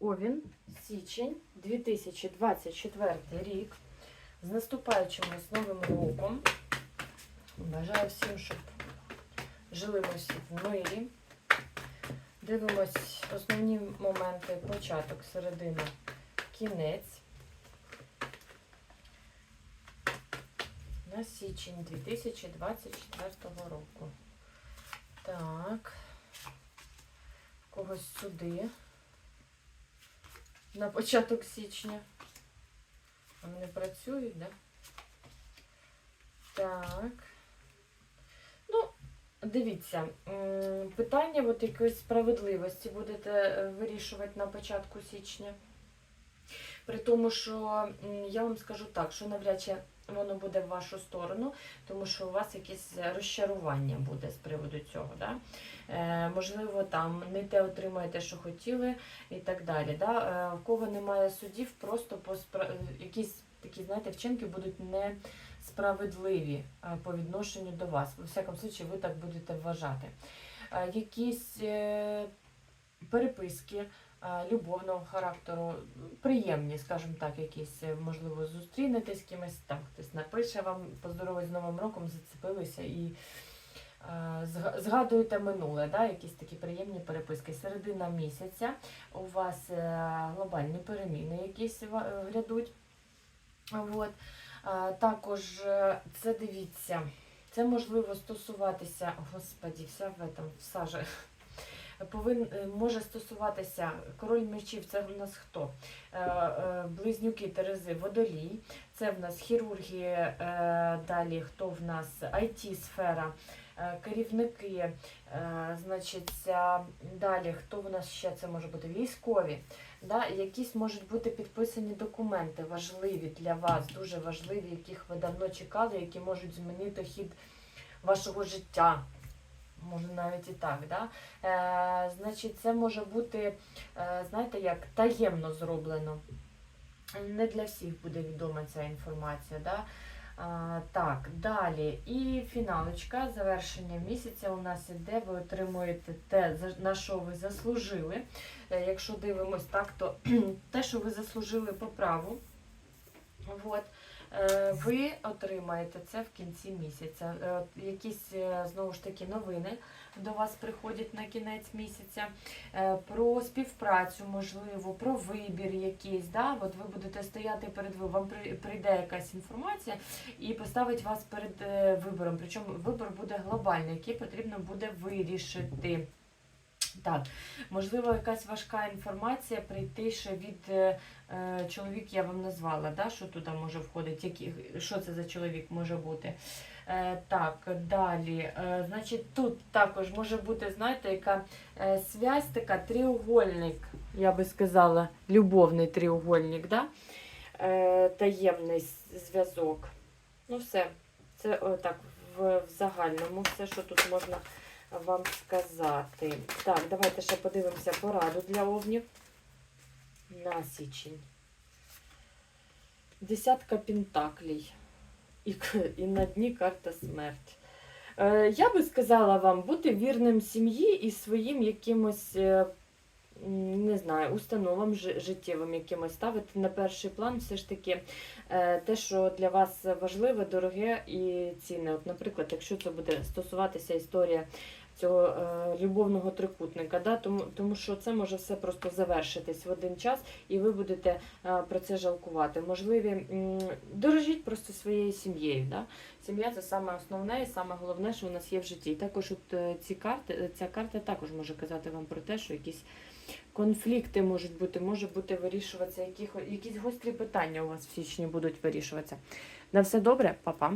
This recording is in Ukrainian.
Овін, січень, 2024 рік. З наступаючим нас новим роком. Бажаю всім, щоб жили ми в мирі. Дивимось основні моменти початок, середина, кінець. На січень 2024 року. Так. Когось сюди. На початок січня. Вони працюють, да? Так. Ну, дивіться, питання от якоїсь справедливості будете е, вирішувати на початку січня. При тому, що я вам скажу так, що навряд чи воно буде в вашу сторону, тому що у вас якесь розчарування буде з приводу цього. Да? Е, можливо, там не те отримаєте, що хотіли, і так далі. Да? Е, в кого немає судів, просто по спра- е, якісь такі, знаєте, вчинки будуть несправедливі е, по відношенню до вас. У всякому случаї, ви так будете вважати. Е, якісь переписки е, любовного характеру, приємні, скажімо так, якісь, е, можливо, зустрінетесь з кимось, там хтось напише вам поздоровить з Новим роком, зацепилися і е, згадуєте минуле, да, якісь такі приємні переписки. Середина місяця у вас глобальні переміни якісь грядуть. От. Також це дивіться, це можливо стосуватися, господі, вся в этом, в сажі. Повин, е, може стосуватися король мечів, це в нас хто? Е, е, Близнюки Терези, водолій, це в нас хірурги, е, далі хто в нас IT-сфера, керівники, значить, далі хто в нас ще це може бути? Військові. Да? Якісь можуть бути підписані документи важливі для вас, дуже важливі, яких ви давно чекали, які можуть змінити хід вашого життя. Може навіть і так, да? Е, значить, це може бути, е, знаєте, як таємно зроблено. Не для всіх буде відома ця інформація. Да? А, так, далі. І фіналочка, завершення місяця у нас іде, ви отримуєте те, на що ви заслужили. Е, Якщо дивимось так, то те, що ви заслужили по праву, от, ви отримаєте це в кінці місяця. Е, Якісь е, знову ж таки новини до вас приходять на кінець місяця, е, про співпрацю, можливо, про вибір якийсь. Да? От ви будете стояти перед ви- вам при- прийде якась інформація і поставить вас перед е, вибором. Причому вибор буде глобальний, який потрібно буде вирішити. Так, можливо, якась важка інформація прийти ще від е, е, чоловік, я вам назвала, да, що туди може входити, які, що це за чоловік може бути. Е, так, далі. Е, значить, тут також може бути, знаєте, яка е, связь така, тріугольник, я би сказала, любовний тріугольник, да? е, таємний зв'язок. Ну, все. Це отак в, в загальному, все, що тут можна вам сказати. Так, давайте ще подивимося пораду для овнів на січень. Десятка пентаклей. І, і на дні карта смерть. Е, я би сказала вам бути вірним сім'ї і своїм якимось, е, не знаю, установам жи- життєвим якимось ставити на перший план все ж таки е, те, що для вас важливе, дороге і цінне. От, наприклад, якщо це буде стосуватися історія цього е, любовного трикутника, да, тому, тому що це може все просто завершитись в один час, і ви будете е, про це жалкувати. Можливі, дорожіть просто своєю сім'єю. Да? Сім'я це саме основне і саме головне, що у нас є в житті. І також от е, ці карти, ця карта також може казати вам про те, що якісь конфлікти можуть бути, може бути вирішуватися, якісь гострі питання у вас в січні будуть вирішуватися. На все добре, па-па.